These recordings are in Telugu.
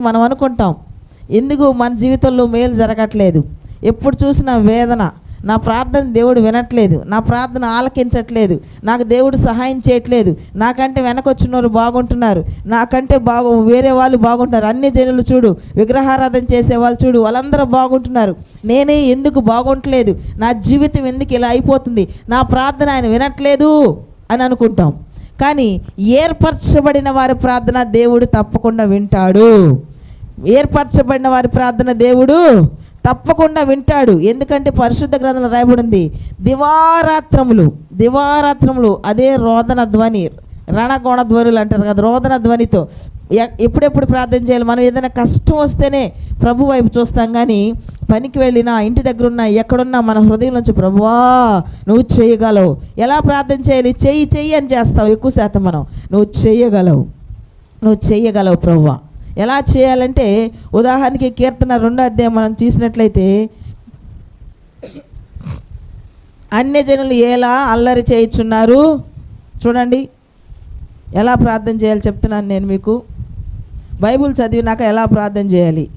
మనం అనుకుంటాం. ఎందుకు మన జీవితంలో మేలు జరగట్లేదు? ఎప్పుడు చూసినా వేదన. నా ప్రార్థన దేవుడు వినట్లేదు. నా ప్రార్థన ఆలకించట్లేదు. నాకు దేవుడు సహాయం చేయట్లేదు. నాకంటే వెనకొచ్చినోరు బాగుంటున్నారు. నాకంటే బాగు వేరే వాళ్ళు బాగుంటున్నారు. అన్ని జనులు చూడు విగ్రహారాధన చేసే వాళ్ళు చూడు వాళ్ళందరూ బాగుంటున్నారు. నేనే ఎందుకు బాగుంటలేదు? నా జీవితం ఎందుకు ఇలా అయిపోతుంది? నా ప్రార్థన ఆయన వినట్లేదు అని అనుకుంటాం. కానీ ఏర్పరచబడిన వారి ప్రార్థన దేవుడు తప్పకుండా వింటాడు. ఏర్పరచబడిన వారి ప్రార్థన దేవుడు తప్పకుండా వింటాడు. ఎందుకంటే పరిశుద్ధ గ్రంథంలో రాయబడింది దివారాత్రములు దివారాత్రములు అదే రోదన ధ్వని రణగోణ ధ్వనులు అంటారు కదా రోదన ధ్వనితో ఎప్పుడెప్పుడు ప్రార్థన చేయాలి? మనం ఏదైనా కష్టం వస్తేనే ప్రభు వైపు చూస్తాం కానీ పనికి వెళ్ళినా ఇంటి దగ్గర ఉన్నా ఎక్కడున్నా మన హృదయం నుంచి ప్రభువా నువ్వు చేయగలవు. ఎలా ప్రార్థన చేయాలి? చెయ్యి చెయ్యి అని చేస్తావు ఎక్కువ శాతం మనం. నువ్వు చేయగలవు. నువ్వు చేయగలవు ప్రభువా. ఎలా చేయాలంటే ఉదాహరణకి కీర్తన రెండో అధ్యాయం మనం చూసినట్లయితే అన్యజనులు ఎలా అల్లరి చేయుచున్నారు? చూడండి. ఎలా ప్రార్థన చేయాలి చెప్తున్నాను నేను మీకు. బైబుల్ చదివినాక ఎలా ప్రార్థన చేయాలి?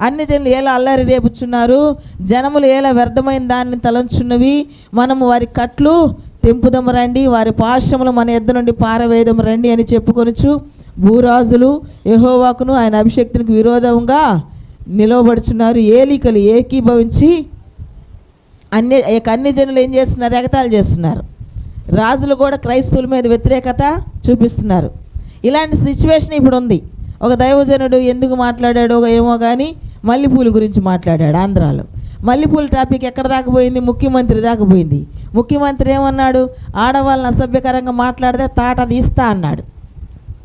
అన్ని జనులు ఎలా అల్లరి రేపుచున్నారు? జనములు ఎలా వ్యర్థమైన దాన్ని తలంచున్నవి? మనము వారి కట్లు తెంపుదము రండి వారి పాశములు మన ఎద్ద నుండి పారవేదము రండి అని చెప్పుకొనుచు భూరాజులు యెహోవాకును ఆయన అభిషక్తునికి విరోధంగా నిలవబడుచున్నారు. ఏలికలు ఏకీభవించి అన్ని ఇక అన్ని జనులు ఏం చేస్తున్నారు? ఎగతాలు చేస్తున్నారు. రాజులు కూడా క్రైస్తవుల మీద వ్యతిరేకత చూపిస్తున్నారు. ఇలాంటి సిచ్యువేషన్ ఇప్పుడు ఉంది. ఒక దైవజనుడు ఎందుకు మాట్లాడాడో ఏమో కానీ మల్లెపూల గురించి మాట్లాడాడు ఆంధ్రాలో. మల్లెపూల టాపిక్ ఎక్కడ దాకా పోయింది? ముఖ్యమంత్రి దాకా పోయింది. ముఖ్యమంత్రి ఏమన్నాడు? ఆడవాళ్ళని అసభ్యకరంగా మాట్లాడితే తాట తీస్తా అన్నాడు.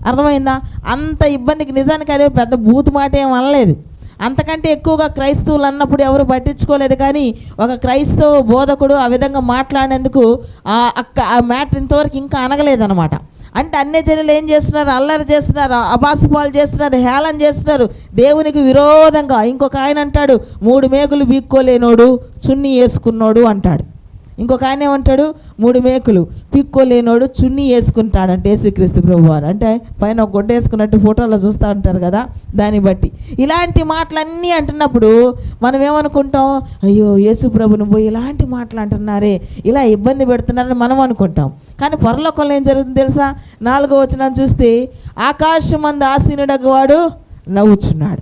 అర్థమైందా? అంత ఇబ్బందికి నిజానికి అదే పెద్ద బూతు మాట ఏం అనలేదు. అంతకంటే ఎక్కువగా క్రైస్తవులు అన్నప్పుడు ఎవరు పట్టించుకోలేదు కానీ ఒక క్రైస్తవ బోధకుడు ఆ విధంగా మాట్లాడినందుకు ఆ అక్క ఆ మ్యాటర్ ఇంతవరకు ఇంకా అనగలేదన్నమాట. అంటే అన్ని జనులు ఏం చేస్తున్నారు? అల్లరి చేస్తున్నారు అబాసుపాలు చేస్తున్నారు హేళన చేస్తున్నారు. దేవునికి విరోధంగా ఇంకొక ఆయన అంటాడు మూడు మేకులు బీక్కోలేనోడు చున్నీ వేసుకున్నోడు అంటాడు. ఇంకొక ఆయన ఏమంటాడు? మూడు మేకులు. పిక్కోలేనోడు చున్నీ వేసుకుంటాడంటే యేసుక్రీస్తు ప్రభు వారు అంటే పైన ఒక గుడ్డ వేసుకున్నట్టు ఫోటోలో చూస్తూ ఉంటారు కదా దాన్ని బట్టి. ఇలాంటి మాటలన్నీ అంటున్నప్పుడు మనం ఏమనుకుంటాం? అయ్యో యేసు ప్రభుని పోయి ఇలాంటి మాటలు అంటున్నారే. ఇలా ఇబ్బంది పెడుతున్నారని మనం అనుకుంటాం. కానీ పొరలోకంలో ఏం జరుగుతుంది తెలుసా? నాలుగో వచనం చూస్తే ఆకాశం మంది ఆసీనుడగవాడు నవ్వుచున్నాడు.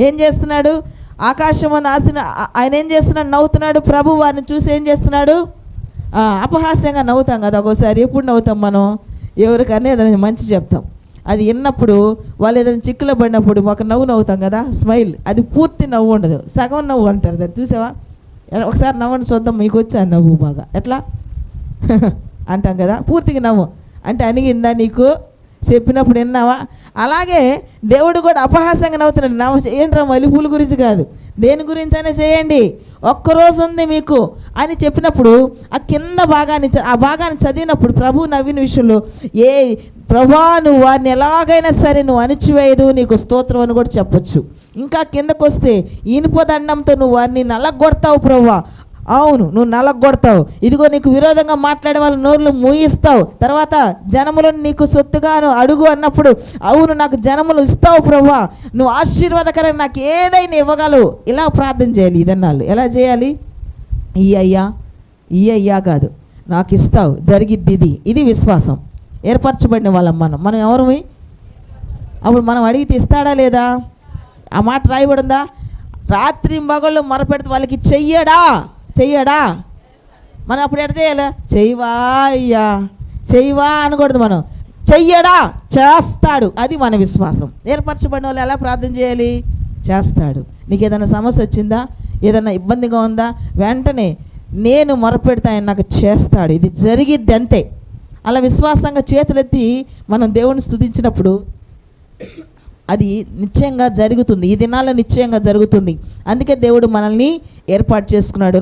ఏం చేస్తున్నాడు? ఆకాశం మంది ఆయన ఏం చేస్తున్నాడు? నవ్వుతున్నాడు. ప్రభు వారిని చూసి ఏం చేస్తున్నాడు? అపహాస్యంగా నవ్వుతాం కదా ఒక్కోసారి. ఎప్పుడు నవ్వుతాం మనం? ఎవరికన్నా ఏదైనా మంచి చెప్తాం. అది విన్నప్పుడు వాళ్ళు ఏదైనా చిక్కులో పడినప్పుడు ఒక నవ్వు నవ్వుతాం కదా? స్మైల్. అది పూర్తి నవ్వు ఉండదు. సగం నవ్వు అంటారు. దాన్ని చూసావా? ఒకసారి నవ్వండి చూద్దాం. మీకు వచ్చా నవ్వు బాగా? ఎట్లా? అంటాం కదా? పూర్తిగా నవ్వు. అంటే అణిగిందా నీకు? చెప్పినప్పుడు విన్నావా? అలాగే దేవుడు కూడా అపహాస్యంగా నవ్వుతున్నాడు. నవ్వు ఏంట్రా మలుపుల గురించి కాదు. దేని గురించి అయినా చేయండి ఒక్కరోజు ఉంది మీకు అని చెప్పినప్పుడు ఆ కింద భాగాన్ని చ- ఆ భాగాన్ని చదివినప్పుడు ప్రభు నవ్విన విషయంలో ఏ ప్రభా నువ్వు వారిని ఎలాగైనా సరే నువ్వు అణిచివేయదు నీకు స్తోత్రం అని కూడా చెప్పొచ్చు. ఇంకా కిందకు వస్తే ఇనుపదండంతో నువ్వు వారిని నలగొడతావు ప్రభా. అవును నువ్వు నలగొడతావు. ఇదిగో నీకు విరోధంగా మాట్లాడే వాళ్ళ నోర్లు మూయిస్తావు. తర్వాత జనములను నీకు సొత్తుగాను అడుగు అన్నప్పుడు అవును నాకు జనములు ఇస్తావు ప్రభా నువ్వు ఆశీర్వాదకరంగా నాకు ఏదైనా ఇవ్వగలవు. ఇలా ప్రార్థన చేయాలి ఇదన్నాళ్ళు. ఎలా చేయాలి? ఈ అయ్యా ఈ అయ్యా కాదు. నాకు ఇస్తావు. జరిగిద్ది ఇది. ఇది విశ్వాసం. ఏర్పరచబడిన వాళ్ళం మనం. మనం ఎవరమి? అప్పుడు మనం అడిగితే ఇస్తాడా లేదా? ఆ మాట రాయబడిందా? రాత్రి మగళ్ళు మొరపెడితే వాళ్ళకి చెయ్యడా? చెయ్యడా? మనం అప్పుడు ఎట చేయాలి చెయ్యవా అయ్యా? చెయ్యవా అనకూడదు మనం. చెయ్యడా? చేస్తాడు. అది మన విశ్వాసం. ఏర్పరచబడిన వాళ్ళు ఎలా ప్రార్థన చేయాలి? చేస్తాడు. నీకు ఏదైనా సమస్య వచ్చిందా? ఏదైనా ఇబ్బందిగా ఉందా? వెంటనే నేను మొరపెడతా ఆయన నాకు చేస్తాడు. ఇది జరిగిద్ది అంతే. అలా విశ్వాసంగా చేతులెత్తి మనం దేవుని స్థుతించినప్పుడు అది నిశ్చయంగా జరుగుతుంది. ఈ దినాల్లో నిశ్చయంగా జరుగుతుంది. అందుకే దేవుడు మనల్ని ఏర్పాటు చేసుకున్నాడు.